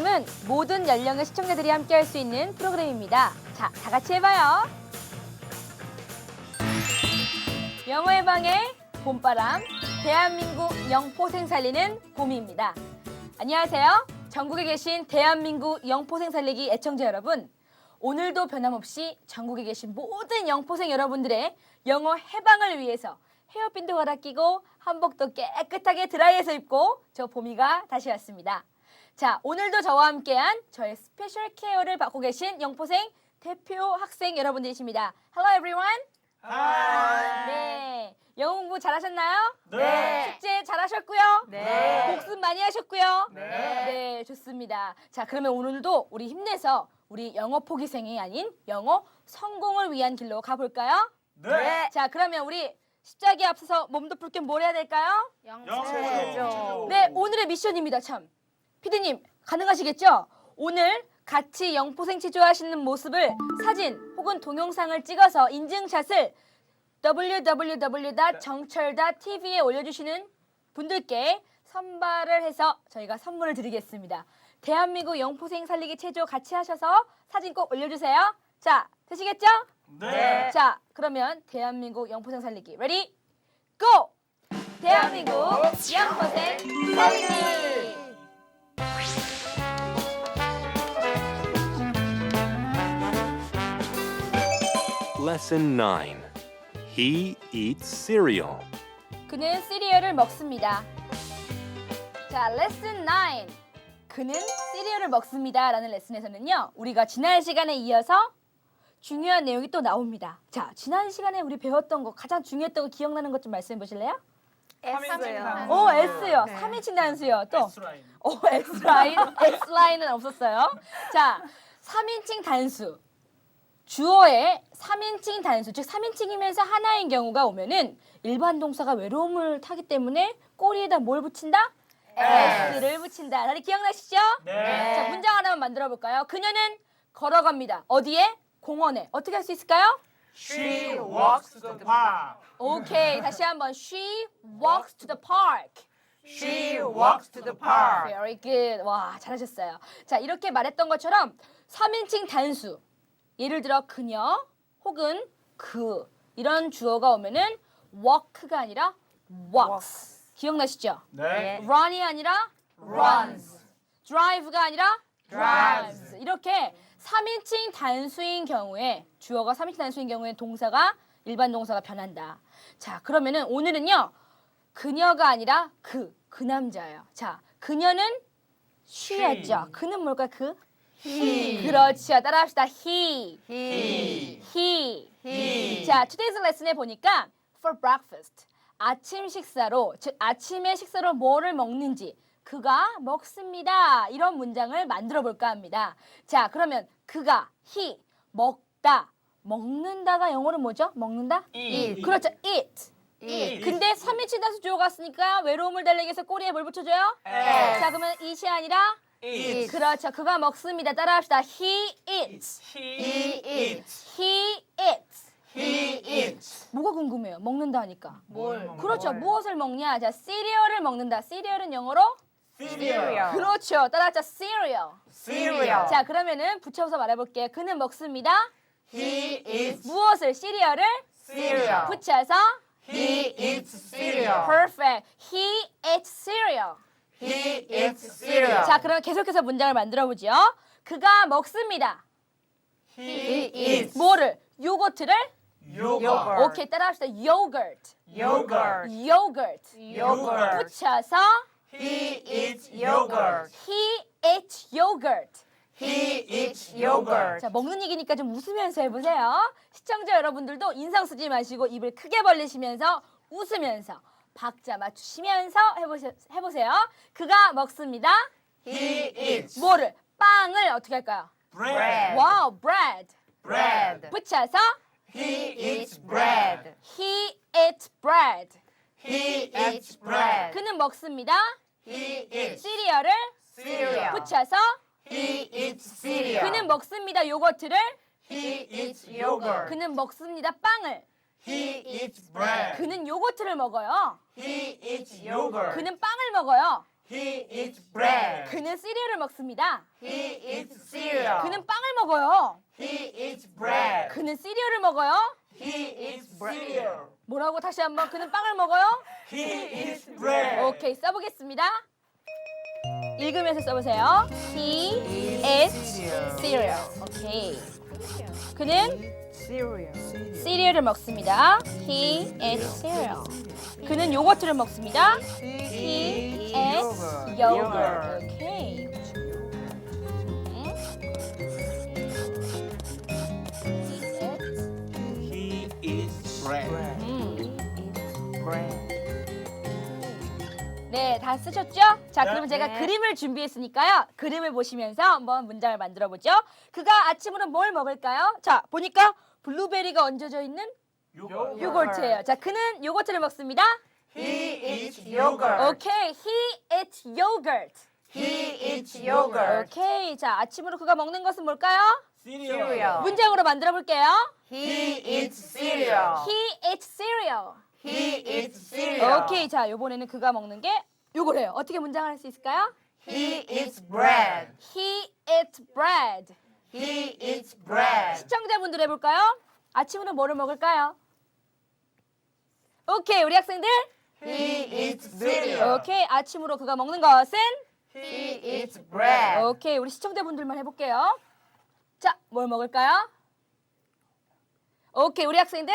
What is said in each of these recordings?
프로그램은 모든 연령의 시청자들이 함께 할 수 있는 프로그램입니다. 자, 다 같이 해봐요. 영어의 방의 봄바람, 대한민국 영포생 살리는 봄입니다. 안녕하세요. 전국에 계신 대한민국 영포생 살리기 애청자 여러분. 오늘도 변함없이 전국에 계신 모든 영포생 여러분들의 영어 해방을 위해서 헤어핀도 갈아 끼고 한복도 깨끗하게 드라이해서 입고 저 봄이가 다시 왔습니다. 자, 오늘도 저와 함께한 저의 스페셜 케어를 받고 계신 영포생 대표 학생 여러분들이십니다. Hello everyone. 네. 영어 공부 잘하셨나요? 네. 숙제 잘하셨고요. 네. 복습 많이 하셨고요. 네. 네, 좋습니다. 자, 그러면 오늘도 우리 힘내서 우리 영어 포기생이 아닌 영어 성공을 위한 길로 가볼까요? 네. 자, 그러면 우리 시작에 앞서서 몸도 풀겸뭘 해야 될까요? 영체조. 네, 오늘의 미션입니다. 참. 피디님, 가능하시겠죠? 오늘 같이 영포생 체조하시는 모습을 사진 혹은 동영상을 찍어서 인증샷을 www.정철.tv에 올려주시는 분들께 선발을 해서 저희가 선물을 드리겠습니다. 대한민국 영포생 살리기 체조 같이 하셔서 사진 꼭 올려주세요. 자, 되시겠죠? 네. 자, 그러면 대한민국 영포생 살리기 레디 고! 대한민국 영포생 살리기! Lesson 9 He eats cereal. 그는 시리얼을 먹습니다. 자, 레슨 9. 그는 시리얼을 먹습니다. 라는 레슨에서는요, 우리가 지난 시간에 이어서 중요한 내용이 또 나옵니다. 자, 지난 시간에 우리 배웠던 거, 가장 중요했던 거 기억나는 것 좀 말씀해 보실래요? S요. 오, S요. 네. 3인칭 단수요. 또. S라인. 오, X라인. X라인은 없었어요. 자, 3인칭 단수. 주어에 3인칭 단수, 즉 3인칭이면서 하나인 경우가 오면은 일반 동사가 외로움을 타기 때문에 꼬리에다 뭘 붙인다? S. S를 붙인다. 다들 기억나시죠? 네. 자, 문장 하나만 만들어 볼까요? 그녀는 걸어갑니다. 어디에? 공원에. 어떻게 할 수 있을까요? She walks to the park. 오케이. 다시 한번. She walks to the park. She walks to the park. Very good. 와, 잘하셨어요. 자, 이렇게 말했던 것처럼 3인칭 단수. 예를 들어 그녀 혹은 그 이런 주어가 오면은 walk가 아니라 walks. 기억나시죠? 네. run이 아니라 runs. drive가 아니라 drives. 이렇게 3인칭 단수인 경우에 주어가 3인칭 단수인 경우에 동사가 일반 동사가 변한다. 자, 그러면은 오늘은요. 그녀가 아니라 그, 그 남자예요. 자, 그녀는 she였죠. 그는 뭘까? 그? He. 그렇죠. 따라합시다. he. He. he. He. 자, today's lesson에 보니까 for breakfast 아침 식사로 즉 아침에 식사로 뭐를 먹는지 그가 먹습니다. 이런 문장을 만들어 볼까 합니다. 자, 그러면 그가 he 먹다 먹는다가 영어로 뭐죠? 먹는다? Eat. 그렇죠. eat. Eat. 근데 3인칭 단수 주어 갔으니까 외로움을 달래기 위해서 꼬리에 뭘 붙여줘요? 자, 그러면 eat이 아니라 Eat. 그렇죠. 그가 먹습니다. 따라합시다. He eats. He eats. He eats. He eats. 뭐가 궁금해요? 먹는다 하니까. 뭘 그렇죠. 무엇을 먹냐? 자, 시리얼을 먹는다. 시리얼은 영어로? Cereal. 그렇죠. 따라하자. cereal. Cereal. 자, 그러면은 붙여서 말해볼게요. 그는 먹습니다. He eats 무엇을? 시리얼을 cereal. 붙여서 He eats cereal. perfect. He eats cereal. He cereal. 자, 그럼 계속해서 문장을 만들어 보죠. 그가 먹습니다. He eats 뭐를? 요거트를? yogurt. 오케이, 따라합시다. yogurt. Yogurt. yogurt. Yogurt. 붙여서 He eats yogurt. he eats yogurt. He eats yogurt. 자, 먹는 얘기니까 좀 웃으면서 해보세요. 시청자 여러분들도 인상 쓰지 마시고 입을 크게 벌리시면서 웃으면서 박자 맞추시면서 해보세, 해보세요. 그가 먹습니다. He eats 뭐를? 빵을 어떻게 할까요? bread. 와우, bread. bread. 붙여서 He eats bread. he eats bread. He eats bread. 그는 먹습니다. He eats 시리얼을 cereal. 붙여서 He eats cereal. 그는 먹습니다. 요거트를 He eats yogurt. 그는 먹습니다. 빵을 He eats bread. 그는 요거트를 먹어요. He eats yogurt. 그는 빵을 먹어요. He eats bread. 그는 시리얼을 먹습니다. He eats cereal. 그는 빵을 먹어요. He eats bread. 그는 시리얼을 먹어요. He eats cereal. 뭐라고 다시 한번 그는 빵을 먹어요? He eats bread. 오케이 써보겠습니다. 읽으면서 써보세요. He eats cereal. 오케이. 그는 시리얼을 먹습니다. He eats cereal. 그는 요거트를 먹습니다. He eats yogurt. 오케이. He eats bread. 네, 다 쓰셨죠? 자, 그러면 제가 그림을 준비했으니까요. 그림을 보시면서 한번 문장을 만들어 보죠. 그가 아침으로 뭘 먹을까요? 자, 보니까 블루베리가 얹어져 있는 요거트예요. 자, 그는 요거트를 먹습니다. He eats yogurt. 오케이, he eats yogurt. He eats yogurt. 오케이, 자, 아침으로 그가 먹는 것은 뭘까요? Cereal. 문장으로 만들어 볼게요. He eats cereal. He eats cereal. He eats cereal. 오케이, 자, 요번에는 그가 먹는 게 요거래요. 어떻게 문장을 할 수 있을까요? He eats bread. He eats bread. He eats bread. 시청자분들 해볼까요? 아침으로 뭐를 먹을까요? 오케이, 우리 학생들. He eats cereal. 오케이, 아침으로 그가 먹는 것은 He eats bread. 오케이, 우리 시청자분들만 해볼게요. 자, 뭘 먹을까요? 오케이, 우리 학생들.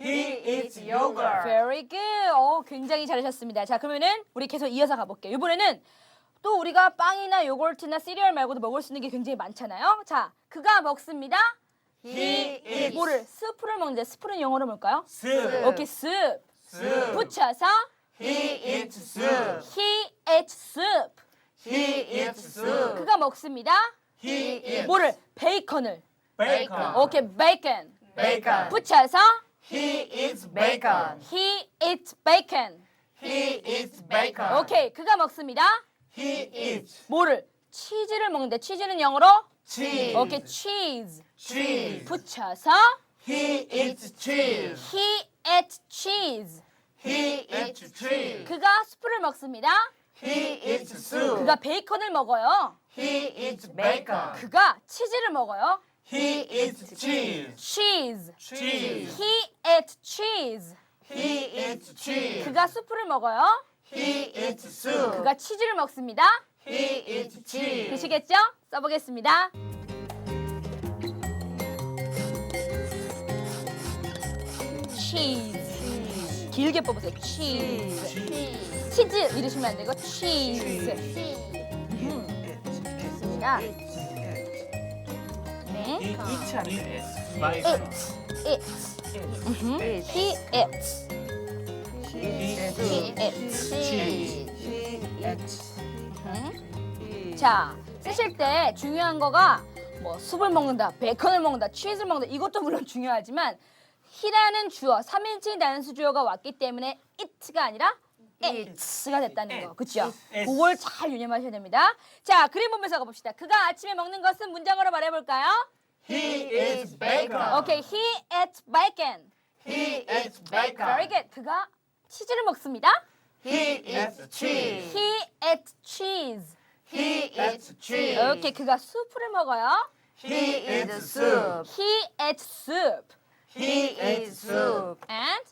He eats yogurt. Very good. 어, 굉장히 잘하셨습니다. 자, 그러면은 우리 계속 이어서 가볼게요. 이번에는 또 우리가 빵이나 요거트나 시리얼 말고도 먹을 수 있는 게 굉장히 많잖아요. 자, 그가 먹습니다. He eats 뭐를? 스프를 먹는데 스프는 영어로 뭘까요? soup. 오케이, 습. soup. 붙여서 He eats soup. he eats soup. He eats soup. 그가 먹습니다. He eats 뭐를? 베이컨을. bacon. 오케이, 베이컨. Bacon. 붙여서 He eats bacon. he eats bacon. He eats bacon. 오케이, 그가 먹습니다. He eats 뭐를? 치즈를 먹는데 치즈는 영어로 cheese. 오케이, cheese. Cheese. 붙여서 He eats cheese. he eats cheese. He eats cheese. 그가 스프를 먹습니다. He eats soup. 그가 베이컨을 먹어요. He eats bacon. 그가 치즈를 먹어요. He eats cheese. cheese. Cheese. he eats cheese. He eats cheese. 그가 수프를 먹어요. He eats soup. 그가 치즈를 먹습니다. He eats cheese. 되시겠죠? 써보겠습니다. cheese. 길게 뽑으세요. cheese. 치즈 이러시면 안 되고 cheese. 음. 좋습니다. 네. It. It. 음흠. He eats. He eats. 음. 자, 쓰실 때 중요한 거가 뭐 숲을 먹는다, 베이컨을 먹는다, 치즈를 먹는다 이것도 물론 중요하지만 히라는 주어, 3인칭 단수 주어가 왔기 때문에 it가 아니라 it가 됐다는 거. 그렇죠? 그걸 잘 유념하셔야 됩니다. 자, 그림 보면서 가 봅시다. 그가 아침에 먹는 것은 문장으로 말해 볼까요? He eats bacon. 오케이. He eats bacon. He eats bacon. Very good. 그가 치즈를 먹습니다. He eats cheese. He eats cheese. He eats cheese. 오케이. 그가 수프를 먹어요. He eats soup. He eats soup. He eats soup. And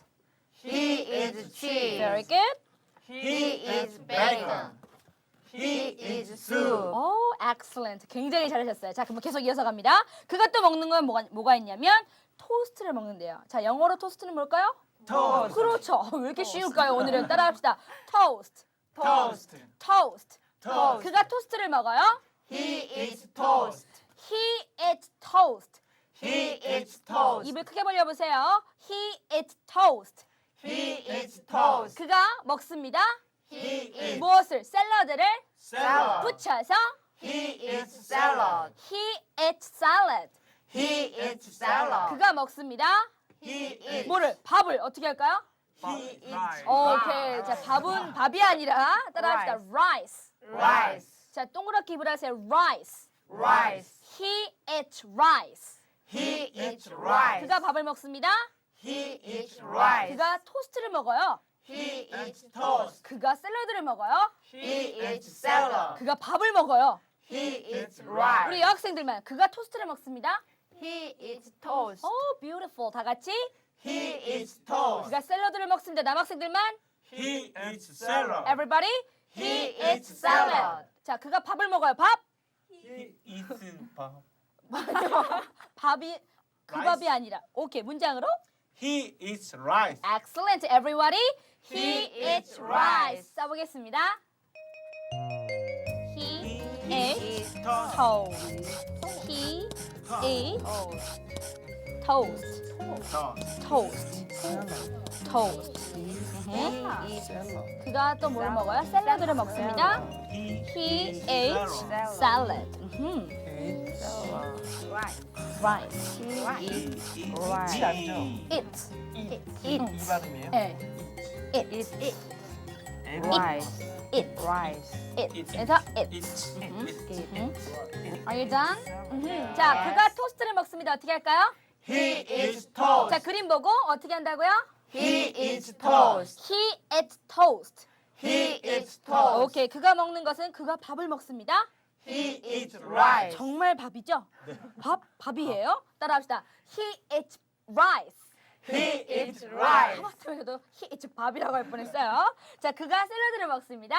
He eats cheese. very good. He eats bacon. He eats soup. 오, excellent. 굉장히 잘하셨어요. 자, 그럼 계속 이어서 갑니다. 그가 또 먹는 건 뭐가, 뭐가 있냐면 토스트를 먹는데요. 자, 영어로 토스트는 뭘까요? Toast. 그렇죠. 왜 이렇게 쉬울까요? 오늘은 따라합시다. toast. Toast. toast. Toast. 그가 토스트를 먹어요. He eats toast. He eats toast. He eats toast. 입을 크게 벌려 보세요. He eats toast. He eats toast. 그가 먹습니다. He eats 무엇을? 샐러드를 salad. 붙여서 He eats salad. he eats salad. He eats salad. 그가 먹습니다. He eats 뭐를? 밥을 어떻게 할까요? He eats 오케이. 자, 밥은 밥이 아니라 따라합시다. rice. rice. 자, 동그랗게 입을 하세요. rice. Rice. He eats rice. He eats rice. 그가 밥을 먹습니다. He eats rice. 그가 토스트를 먹어요. He eats toast. 그가 샐러드를 먹어요. He eats salad. 그가 밥을 먹어요. He eats 우리 rice. 여학생들만 그가 토스트를 먹습니다. He eats toast. 오, beautiful. 다 같이 He eats toast. 그가 샐러드를 먹습니다. 남학생들만 He eats salad. everybody He eats salad. 자, 그가 밥을 먹어요. 밥. He eats 밥. 밥이 그 Rice. 밥이 아니라. 오케이. 문장으로 He eats rice. excellent everybody. He eats rice. 써 보겠습니다. He He eats eats toast. toast. He eats toast. Toast. toast. toast. 음. 그가 또 뭘 먹어요? 샐러드를 먹습니다. He He ate salad. 음. Rice. rice. He eats rice. it. 이 발음이에요? 네. it. Eats it. Rice. it. Rice. it. 그래서 it. Eats. 음. Are you done? 자, 그가 토스트를 먹습니다. 어떻게 할까요? He eats 자, toast. 그림 보고 어떻게 한다고요? He eats toast. He ate toast. He eats toast. 오케이, 그가 먹는 것은 그가 밥을 먹습니다. He eats rice. 정말 밥이죠? 밥, 밥이에요? 따라합시다. He ate rice. He eats rice. 하마터면서도 he ate 밥이라고 할 뻔했어요. 자, 그가 샐러드를 먹습니다.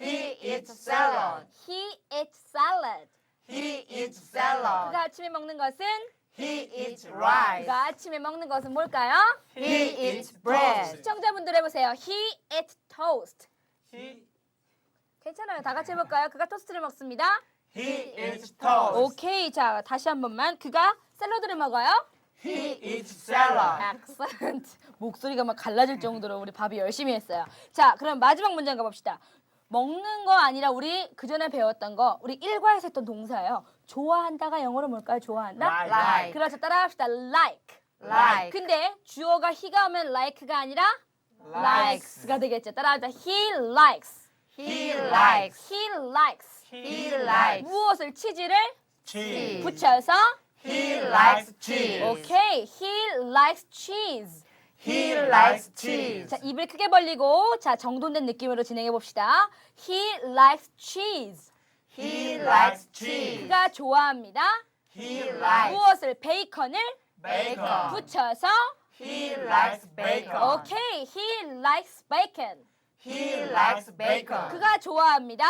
He eats salad. He ate salad. He eats salad. 그가 아침에 먹는 것은 He eats rice. 그가 아침에 먹는 것은 뭘까요? He eats bread. 시청자분들 해보세요. He ate toast. He 괜찮아요. 다 같이 해볼까요? 그가 토스트를 먹습니다. He eats toast. 오케이. 자, 다시 한 번만. 그가 샐러드를 먹어요. He eats salad. Excellent. 목소리가 막 갈라질 정도로 우리 밥이 열심히 했어요. 자, 그럼 마지막 문장 가봅시다. 먹는 거 아니라 우리 그 전에 배웠던 거 우리 일과에서 했던 동사예요. 좋아한다가 영어로 뭘까요? 좋아한다? Like. Like. 그렇죠. 따라합시다. Like. Like. 근데 주어가 he가 오면 like가 아니라 Likes. likes가 되겠죠. 따라합시다. He likes. He likes. He likes. He likes. 무엇을 치즈를 cheese. 붙여서 He likes cheese. 오케이. He likes cheese. He likes cheese. 자, 입을 크게 벌리고 자, 정돈된 느낌으로 진행해 봅시다. He likes cheese. He likes cheese. 그가 좋아합니다. He likes 무엇을 베이컨을 bacon. 붙여서 He likes bacon. 오케이. He likes bacon. He likes bacon. 그가 좋아합니다.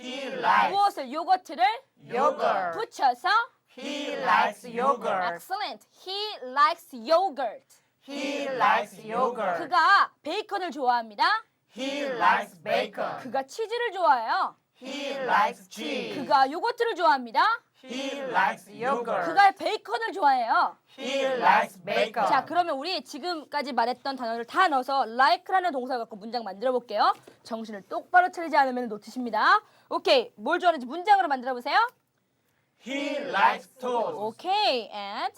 He likes 무엇을 요거트를 yogurt. 붙여서 He likes yogurt. excellent. He likes yogurt. He likes yogurt. 그가 베이컨을 좋아합니다. He likes bacon. 그가 치즈를 좋아해요. He likes cheese. 그가 요거트를 좋아합니다. He likes yogurt. 그가 베이컨을 좋아해요. He likes bacon. 자, 그러면 우리 지금까지 말했던 단어를 다 넣어서 like라는 동사 갖고 문장 만들어 볼게요. 정신을 똑바로 차리지 않으면 놓치십니다. 오케이, 뭘 좋아하는지 문장으로 만들어 보세요. He likes toast. 오케이, and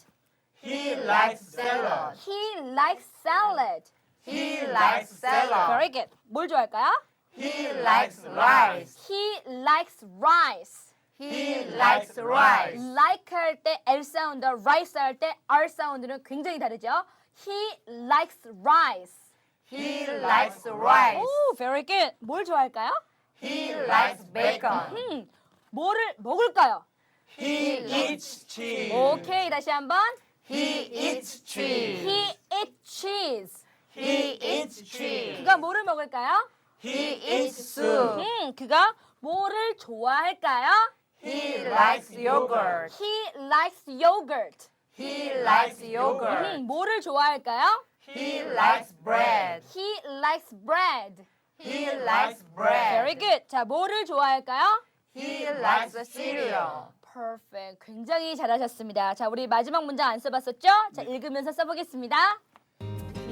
He likes salad. he likes salad. He likes salad. Very good. 뭘 좋아할까요? He likes rice. He likes rice. He likes rice. like 할 때 L 사운드, rice 할 때 R 사운드는 굉장히 다르죠. He likes rice. He likes rice. 오, very good. 뭘 좋아할까요? He likes bacon. 음, 뭐를 먹을까요? He Eats cheese. 오케이, 다시 한번. He eats cheese. He eats cheese. He eats cheese. 그가 뭐를 먹을까요? He eats soup. 음, 그가 뭐를 좋아할까요? He likes yogurt. He likes yogurt. He likes yogurt. 음, 뭐를 좋아할까요? He likes bread. He likes bread. He likes Very bread. good. 자, 뭐를 좋아할까요? He likes cereal. Perfect. 굉장히 잘하셨습니다. 자, 우리 마지막 문장 안 써봤었죠? 자, 읽으면서 써보겠습니다.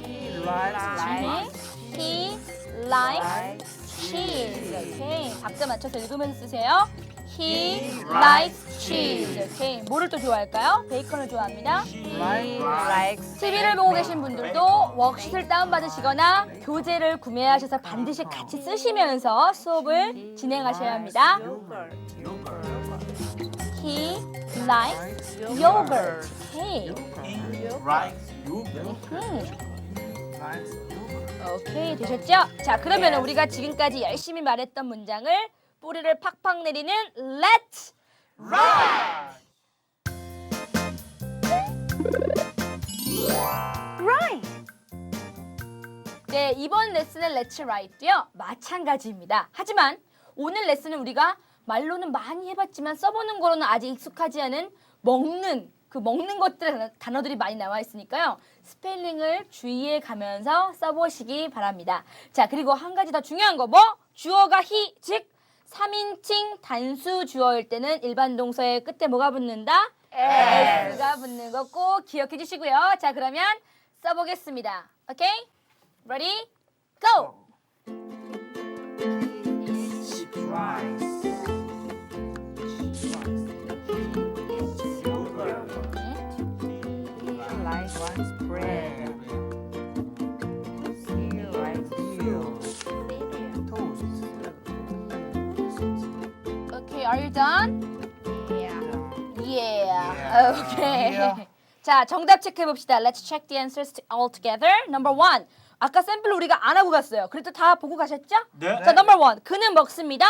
He 네. He likes cheese. 오케이. 박자 맞춰서 읽으면서 쓰세요. He likes cheese. 오케이. 뭐를 또 좋아할까요? 베이컨을 좋아합니다. Likes TV를 보고 계신 분들도 워크시트를 다운받으시거나 교재를 구매하셔서 반드시 같이 쓰시면서 수업을 진행하셔야 합니다. He likes yogurt. He likes yogurt. 음. Likes yogurt. 오케이 되셨죠? 자 그러면. 우리가 지금까지 열심히 말했던 문장을 뿌리를 팍팍 내리는 Let's Right. Right. 네, 이번 레슨의 Let's Write도요 마찬가지입니다. 하지만 오늘 레슨은 우리가 말로는 많이 해봤지만 써보는 거로는 아직 익숙하지 않은 먹는 그 먹는 단어- 단어들이 많이 나와 있으니까요 스펠링을 주의해 가면서 써보시기 바랍니다. 자 그리고 한 가지 더 중요한 거 뭐? 주어가 he 즉 3인칭 단수 주어일 때는 일반 동사의 끝에 뭐가 붙는다? S. S가 붙는 거 꼭 기억해 주시고요. 자 그러면 써보겠습니다. 오케이? Ready? Go! Rice. Are you done? Yeah. Yeah. Okay. 자, 정답 체크해 봅시다. Let's check the answers all together. Number one. 아까 샘플 우리가 안 하고 갔어요. 그래도 다 보고 가셨죠? 네. 자, number one. 그는 먹습니다.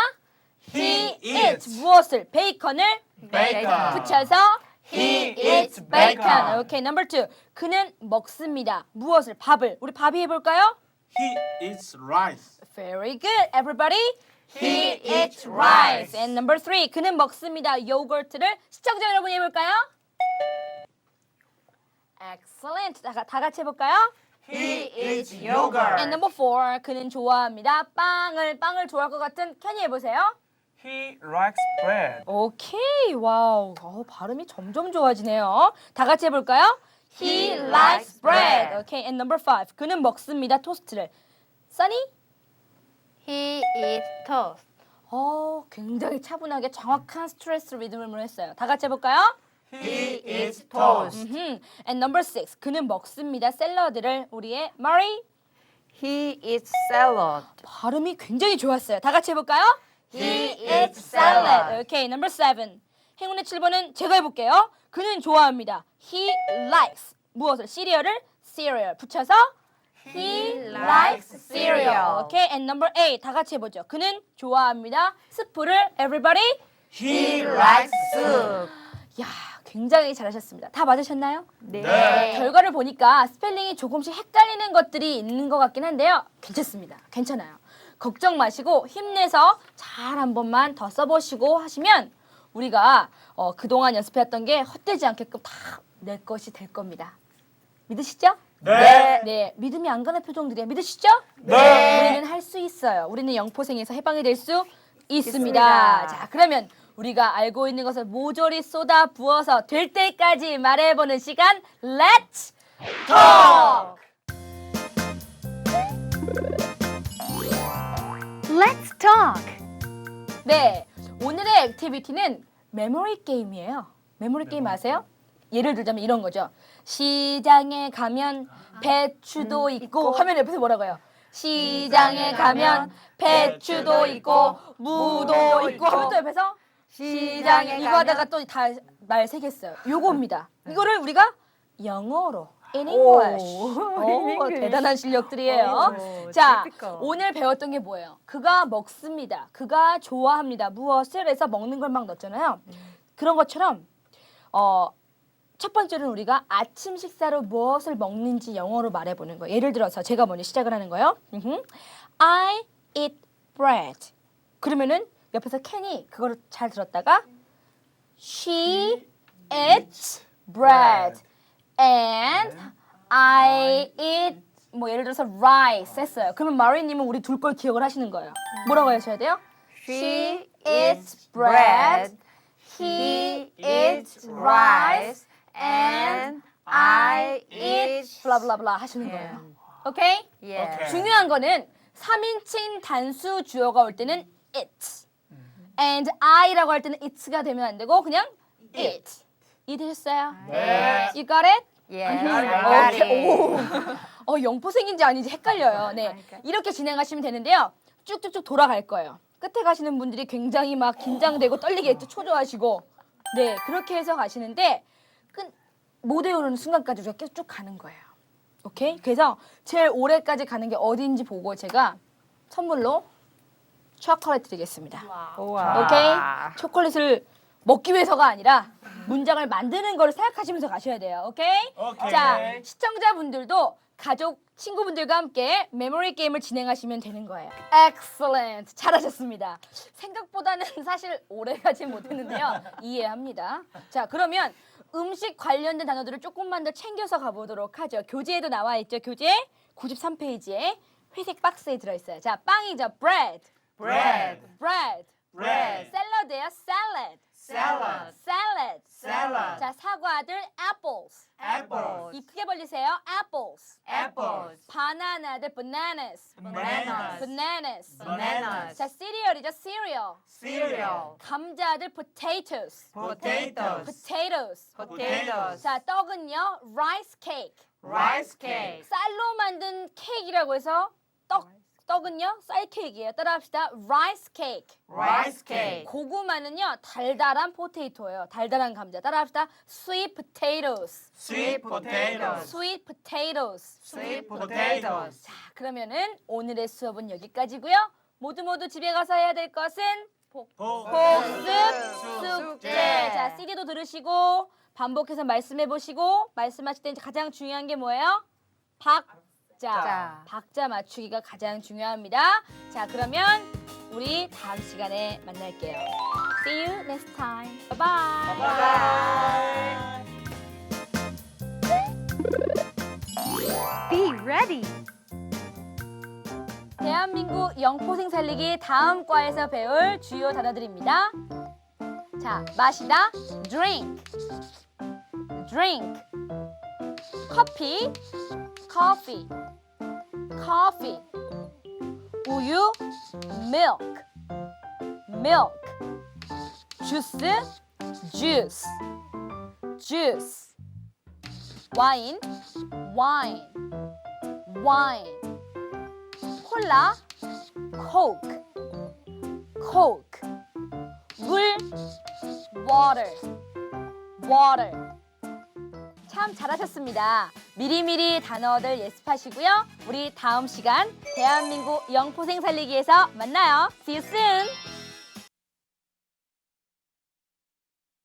He eats eats. 무엇을? 베이컨을 Bacon. 붙여서 He eats bacon. bacon. 오케이, number two. 그는 먹습니다. 무엇을? 밥을. 우리 밥이 해볼까요? He eats rice. Very good, everybody. He eats rice. And number three, 그는 먹습니다. 요거트를 시청자 여러분이 해볼까요? Excellent. 다, 다 같이 해볼까요? He eats yogurt. And number four, 그는 좋아합니다. 빵을 빵을 좋아할 것 같은 캔이 해보세요. He likes bread. 오케이, 와우. 어, 발음이 점점 좋아지네요. 다 같이 해볼까요? He likes bread. 오케이, and number five, 그는 먹습니다. 토스트를. Sunny? He eats toast. 어, 굉장히 차분하게 정확한 스트레스 리듬을 했어요. 다 같이 해볼까요? He eats toast. 음흠. And number six, 그는 먹습니다. 샐러드를 우리의 Murray He eats salad. 발음이 굉장히 좋았어요. 다 같이 해볼까요? He eats salad. 오케이, number seven. 행운의 7번은 제가 해볼게요. 그는 좋아합니다. He likes 무엇을? 시리얼을 cereal 붙여서 He likes cereal. 오케이, and number eight 다 같이 해보죠. 그는 좋아합니다. 스프를 everybody. He likes soup. 야, 굉장히 잘하셨습니다. 다 맞으셨나요? 네. 결과를 보니까 스펠링이 조금씩 헷갈리는 것들이 있는 것 같긴 한데요. 괜찮습니다. 괜찮아요. 걱정 마시고 힘내서 잘 한 번만 더 써보시고 하시면 우리가 어, 그동안 연습해왔던 게 헛되지 않게끔 다 내 것이 될 겁니다. 믿으시죠? 네. 네, 믿음이 안 가는 표정들이야. 믿으시죠? 네. 우리는 할 수 있어요. 우리는 영포생에서 해방이 될 수 있습니다. 있습니다. 자, 그러면 우리가 알고 있는 것을 모조리 쏟아 부어서 될 때까지 말해보는 시간. Let's talk. Let's talk. 네, 오늘의 액티비티는 메모리 게임이에요. 메모리 게임 아세요? 예를 들자면 이런 거죠. 시장에 가면 배추도 있고 하면 옆에서 뭐라고요? 시장에 가면 배추도 있고 무도 있고 하면 또 옆에서 시장에 이거 하다가 또 다말 세겠어요. 요겁니다. 이거를 우리가 영어로 in English. 오, 대단한 실력들이에요. 오, 자, typical. 오늘 배웠던 게 뭐예요? 그가 먹습니다. 그가 좋아합니다. 무엇을 해서 먹는 걸 막 넣었잖아요. 그런 것처럼 어, 첫 번째로는 우리가 아침 식사로 무엇을 먹는지 영어로 말해보는 거예요. 예를 들어서 제가 먼저 시작을 하는 거예요. I eat bread. 그러면은 옆에서 캔이 그거를 잘 들었다가 She eats bread and I eat 뭐 예를 들어서 rice 했어요. 그러면 마리님은 우리 둘 걸 기억을 하시는 거예요. 뭐라고 하셔야 돼요? She eats bread. He eats rice. And I eat. 블라블라블라 하시는 거예요. 오케이? Yeah. Okay. 중요한 거는 3인칭 단수 주어가 올 때는 it. and I라고 할 때는 it가 되면 안 되고 그냥 it. 이해되셨어요? 네. You got it? I got 오케이. it. 오. 어, 영포생인지 아닌지 헷갈려요. 네. 이렇게 진행하시면 되는데요. 쭉쭉쭉 돌아갈 거예요. 끝에 가시는 분들이 굉장히 막 긴장되고 떨리게 또 초조하시고 네, 그렇게 해서 가시는데 끝, 못 외우는 순간까지 우리가 계속 쭉 가는 거예요. 오케이? 그래서 제일 오래까지 가는 게 어딘지 보고 제가 선물로 초콜릿 드리겠습니다. 우와. 오케이? 초콜릿을 먹기 위해서가 아니라 문장을 만드는 걸 생각하시면서 가셔야 돼요. 오케이? 오케이. 자, 시청자분들도 가족, 친구분들과 함께 메모리 게임을 진행하시면 되는 거예요. Excellent. 잘하셨습니다. 생각보다는 사실 오래 가진 못했는데요. 이해합니다. 자, 그러면 음식 관련된 단어들을 조금만 더 챙겨서 가보도록 하죠. 교재에도 나와 있죠. 교재 93페이지에 회색 박스에 들어있어요. 자, 빵이죠. bread. bread, bread. bread, 샐러드예요. salad. Salad, salad. salad, 자, 사과들 apples. apples, 입 크게 벌리세요. apples. apples, 바나나들 bananas. bananas, bananas. bananas, 자, cereal이죠. cereal. cereal, 감자들 potatoes. potatoes, potatoes. potatoes, 자, 떡은요. rice cake. rice cake, 쌀로 만든 케이크라고 해서 떡 떡은요. 쌀 케이크예요. 따라합시다. rice cake. rice cake, 고구마는요. 달달한 포테이토예요. 달달한 감자. 따라합시다. sweet potatoes. sweet potatoes, sweet potatoes. sweet potatoes. 자, 그러면은 오늘의 수업은 여기까지고요. 모두 모두 집에 가서 해야 될 것은 복, 복습 숙제. 자, CD도 들으시고 반복해서 말씀해 보시고 말씀하실 때 가장 중요한 게 뭐예요? 박 자. 자. 박자 맞추기가 가장 중요합니다. 자, 그러면 우리 다음 시간에 만날게요. See you next time. Bye bye. Bye. Be ready. 대한민국 영포생 살리기 다음 과에서 배울 주요 단어들입니다. 자, 마시다 drink drink 커피 coffee coffee 우유 milk milk 주스 juice juice 와인 wine wine 콜라 coke coke 물 water water 참 잘하셨습니다. 미리미리 단어들 예습하시고요. 우리 다음 시간 대한민국 영포생 살리기에서 만나요. See you soon.